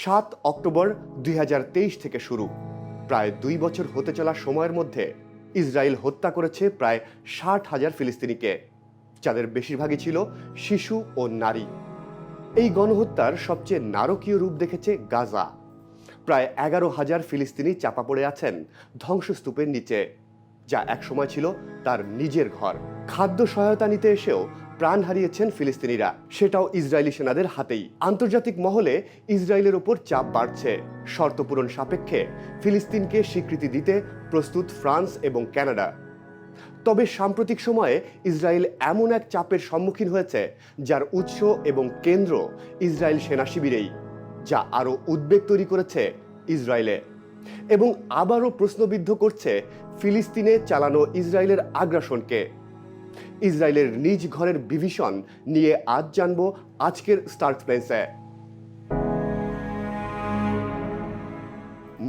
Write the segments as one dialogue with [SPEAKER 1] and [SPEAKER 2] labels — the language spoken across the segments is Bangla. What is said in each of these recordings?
[SPEAKER 1] সাত অক্টোবর দুই হাজার তেইশ থেকে শুরু। প্রায় দুই বছর হতে চলা সময়ের মধ্যে ইসরায়েল হত্যা করেছে প্রায় ষাট হাজার ফিলিস্তিনিকে, যাদের বেশিরভাগই ছিল শিশু ও নারী। এই গণহত্যার সবচেয়ে নারকীয় রূপ দেখেছে গাজা। প্রায় এগারো হাজার ফিলিস্তিনি চাপা পড়ে আছেন ধ্বংসস্তূপের নিচে, যা একসময় ছিল তার নিজের ঘর। খাদ্য সহায়তা নিতে এসেও প্রাণ হারিয়েছেন ফিলিস্তিনিরা। সেটাও ইসরায়েলি সেনাদের হাতেই। আন্তর্জাতিক মহলে ইসরায়েলের ওপর চাপ বাড়ছে। শর্ত পূরণ সাপেক্ষে ফিলিস্তিনকে স্বীকৃতি দিতে প্রস্তুত ফ্রান্স এবং কানাডা। তবে সাম্প্রতিক সময়ে ইসরায়েল এমন এক চাপের সম্মুখীন হয়েছে, যার উৎস এবং কেন্দ্র ইসরায়েল সেনা শিবিরেই, যা আরও উদ্বেগ তৈরি করেছে ইসরায়েলে। এবং আবারও প্রশ্নবিদ্ধ করছে ফিলিস্তিনে চালানো ইসরায়েলের আগ্রাসনকে। ইসরায়েলের নিজ ঘরের বিভীষণ নিয়ে আজ জানব আজকের স্টার্ট প্লেসে।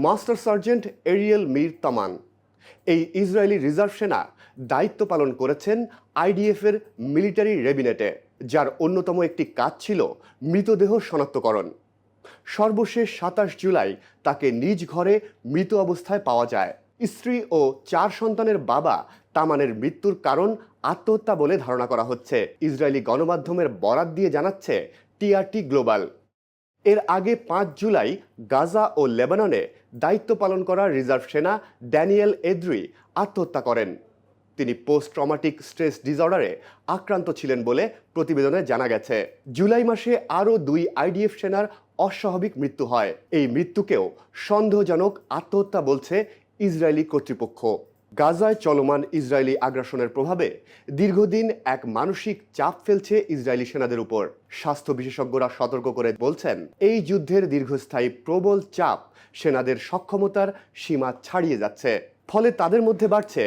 [SPEAKER 1] মাস্টার সার্জেন্ট এরিয়েল মির তামান, এই ইসরায়েলি রিজার্ভ সেনা দায়িত্ব পালন করেছেন আইডিএফের মিলিটারি রেবিনেটে, যার অন্যতম একটি কাজ ছিল মৃতদেহ শনাক্তকরণ। সর্বশেষ সাতাশ জুলাই তাকে নিজ ঘরে মৃত অবস্থায় পাওয়া যায়। স্ত্রী ও চার সন্তানের বাবা তামানের মৃত্যুর কারণ আত্মহত্যা বলে ধারণা করা হচ্ছে। ইসরায়েলি গণমাধ্যমের বরাত দিয়ে জানাচ্ছে টিআরটি গ্লোবাল। এর আগে পাঁচ জুলাই গাজা ও লেবাননে দায়িত্ব পালন করা রিজার্ভ সেনা ড্যানিয়েল এদ্রি আত্মহত্যা করেন। তিনি পোস্ট ট্রমাটিক স্ট্রেস ডিসঅর্ডারে আক্রান্ত ছিলেন বলে প্রতিবেদনে জানা গেছে। জুলাই মাসে আরও দুই আইডিএফ সেনার অস্বাভাবিক মৃত্যু হয়। এই মৃত্যুকেও সন্দেহজনক আত্মহত্যা বলছে ইসরায়েলি কর্তৃপক্ষ। গাজায় চলমান ইসরায়েলি আগ্রাসনের প্রভাবে দীর্ঘদিন এক মানসিক চাপ ফেলছে ইসরায়েলি সেনাদের উপর। স্বাস্থ্য বিশেষজ্ঞরা সতর্ক করে বলছেন, এই যুদ্ধের দীর্ঘস্থায়ী প্রবল চাপ সেনাদের সক্ষমতার সীমা ছাড়িয়ে যাচ্ছে, ফলে তাদের মধ্যে বাড়ছে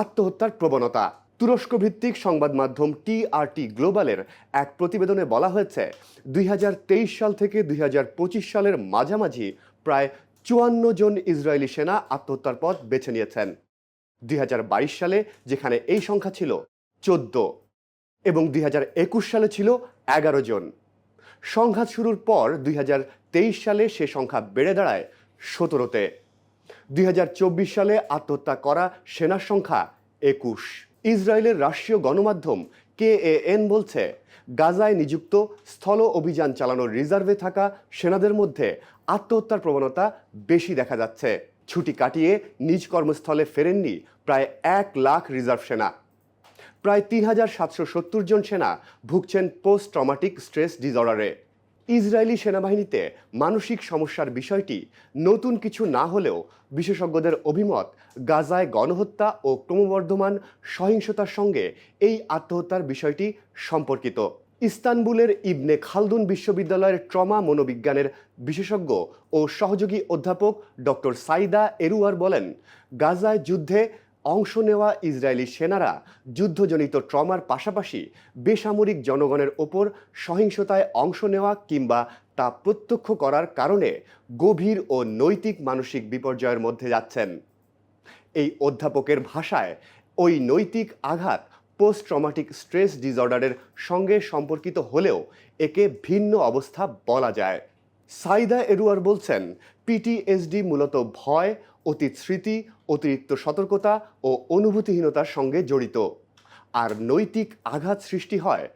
[SPEAKER 1] আত্মহত্যার প্রবণতা। তুরস্ক ভিত্তিক সংবাদ মাধ্যম টিআরটি গ্লোবালের এক প্রতিবেদনে বলা হয়েছে, দুই হাজার তেইশ সাল থেকে দুই হাজার পঁচিশ সালের মাঝামাঝি প্রায় চুয়ান্ন জন ইসরায়েলি সেনা আত্মহত্যার পথ বেছে নিয়েছেন। দুই হাজার বাইশ সালে, যেখানে এই সংখ্যা ছিল চোদ্দ এবং দুই হাজার একুশ সালে ছিল এগারো জন। সংঘাত শুরুর পর দুই হাজার তেইশ সালে সে সংখ্যা বেড়ে দাঁড়ায় সতেরোতে। দুই হাজার চব্বিশ সালে আত্মহত্যা করা সেনার সংখ্যা একুশ। ইসরায়েলের রাষ্ট্রীয় গণমাধ্যম কেএএন বলছে, গাজায় নিযুক্ত স্থল অভিযান চালানোর রিজার্ভে থাকা সেনাদের মধ্যে আত্মহত্যার প্রবণতা বেশি দেখা যাচ্ছে। ছুটি কাটিয়ে নিজ কর্মস্থলে ফেরেননি প্রায় এক লাখ রিজার্ভ সেনা। প্রায় তিন হাজার সাতশো সত্তর জন সেনা ভুগছেন পোস্ট ট্রমাটিক স্ট্রেস ডিসঅর্ডারে। ইসরায়েলি সেনাবাহিনীতে মানসিক সমস্যার বিষয়টি নতুন কিছু না হলেও বিশেষজ্ঞদের অভিমত, গাজায় গণহত্যা ও ক্রমবর্ধমান সহিংসতার সঙ্গে এই আত্মহত্যার বিষয়টি সম্পর্কিত। ইস্তানবুলের ইবনে খালদুন বিশ্ববিদ্যালয়ের ট্রমা মনোবিজ্ঞানের বিশেষজ্ঞ ও সহযোগী অধ্যাপক ডক্টর সাইদা এরুয়ার বলেন, গাজায় যুদ্ধে অংশ নেওয়া ইসরায়েলি সেনারা যুদ্ধজনিত ট্রমার পাশাপাশি বেসামরিক জনগণের ওপর সহিংসতায় অংশ নেওয়া কিংবা তা প্রত্যক্ষ করার কারণে গভীর ও নৈতিক মানসিক বিপর্যয়ের মধ্যে যাচ্ছেন। এই অধ্যাপকের ভাষায় ওই নৈতিক আঘাত পোস্ট ট্রমাটিক স্ট্রেস ডিসঅর্ডারের সঙ্গে সম্পর্কিত হলেও একে ভিন্ন অবস্থা বলা যায়। সাইদা এরুয়ার বলছেন পিটিএসডি মূলত ভয়, অতীত স্মৃতি, অতিরিক্ত সতর্কতা ও অনুভূতিহীনতার সঙ্গে জড়িত। আর নৈতিক আঘাত সৃষ্টি হয়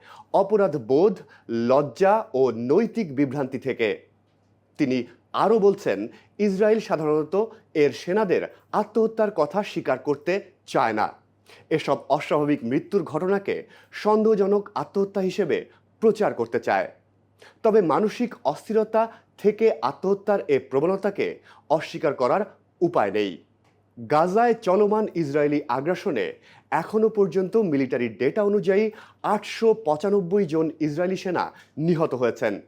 [SPEAKER 1] অপরাধ বোধ, লজ্জা ও নৈতিক বিভ্রান্তি থেকে। তিনি আরও বলছেন, ইসরায়েল সাধারণত এর সেনাদের আত্মহত্যার কথা স্বীকার করতে চায় না। এসব অস্বাভাবিক মৃত্যুর ঘটনাকে সন্দেহজনক আত্মহত্যা হিসেবে প্রচার করতে চায়। তবে মানসিক অস্থিরতা থেকে আত্মহত্যার এ প্রবণতাকে অস্বীকার করার উপায় নেই। গাজায় চলমান ইসরায়েলি আগ্রাসনে এখনও পর্যন্ত মিলিটারি ডেটা অনুযায়ী আটশো পঁচানব্বই জন ইসরায়েলি সেনা নিহত হয়েছেন।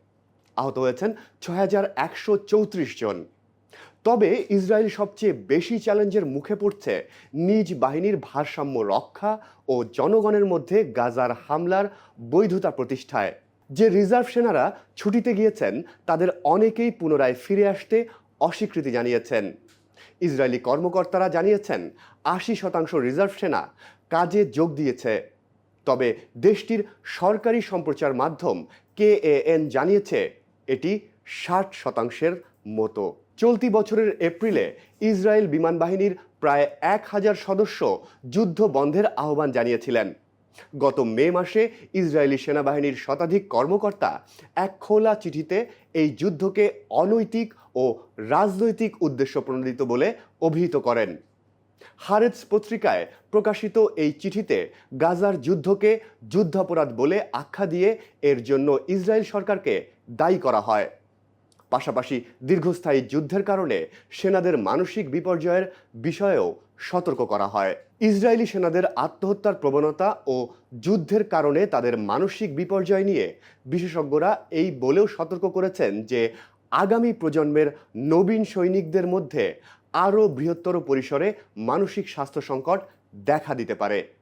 [SPEAKER 1] আহত হয়েছেন ছয় হাজার একশো চৌত্রিশ জন। তবে ইসরায়েল সবচেয়ে বেশি চ্যালেঞ্জের মুখে পড়ছে নিজ বাহিনীর ভারসাম্য রক্ষা ও জনগণের মধ্যে গাজার হামলার বৈধতা প্রতিষ্ঠায়। যে রিজার্ভ সেনারা ছুটিতে গিয়েছেন, তাদের অনেকেই পুনরায় ফিরে আসতে অস্বীকৃতি জানিয়েছেন। ইসরায়েলি কর্মকর্তারা জানিয়েছেন, আশি শতাংশ রিজার্ভ সেনা কাজে যোগ দিয়েছে। তবে দেশটির সরকারি সম্প্রচার মাধ্যম কেএএন জানিয়েছে, এটি ষাট শতাংশের মতো। চলতি বছরের এপ্রিলে ইসরায়েল বিমান বাহিনীর প্রায় এক হাজার সদস্য যুদ্ধ বন্ধের আহ্বান জানিয়েছিলেন। গত মে মাসে ইসরায়েলি সেনাবাহিনীর শতাধিক কর্মকর্তা এক খোলা চিঠিতে এই যুদ্ধকে অনৈতিক ও রাজনৈতিক উদ্দেশ্য প্রণোদিত বলে অভিহিত করেন। হারেটস পত্রিকায় প্রকাশিত এই চিঠিতে গাজার যুদ্ধকে যুদ্ধাপরাধ বলে আখ্যা দিয়ে এর জন্য ইসরায়েল সরকারকে দায়ী করা হয়। পাশাপাশি দীর্ঘস্থায়ী যুদ্ধের কারণে সেনাদের মানসিক বিপর্যয়ের বিষয়েও সতর্ক করা হয়। ইসরায়েলি সেনাদের আত্মহত্যার প্রবণতা ও যুদ্ধের কারণে তাদের মানসিক বিপর্যয় নিয়ে বিশেষজ্ঞরা এই বলেও সতর্ক করেছেন যে, আগামী প্রজন্মের নবীন সৈনিকদের মধ্যে আরও বৃহত্তর পরিসরে মানসিক স্বাস্থ্য সংকট দেখা দিতে পারে।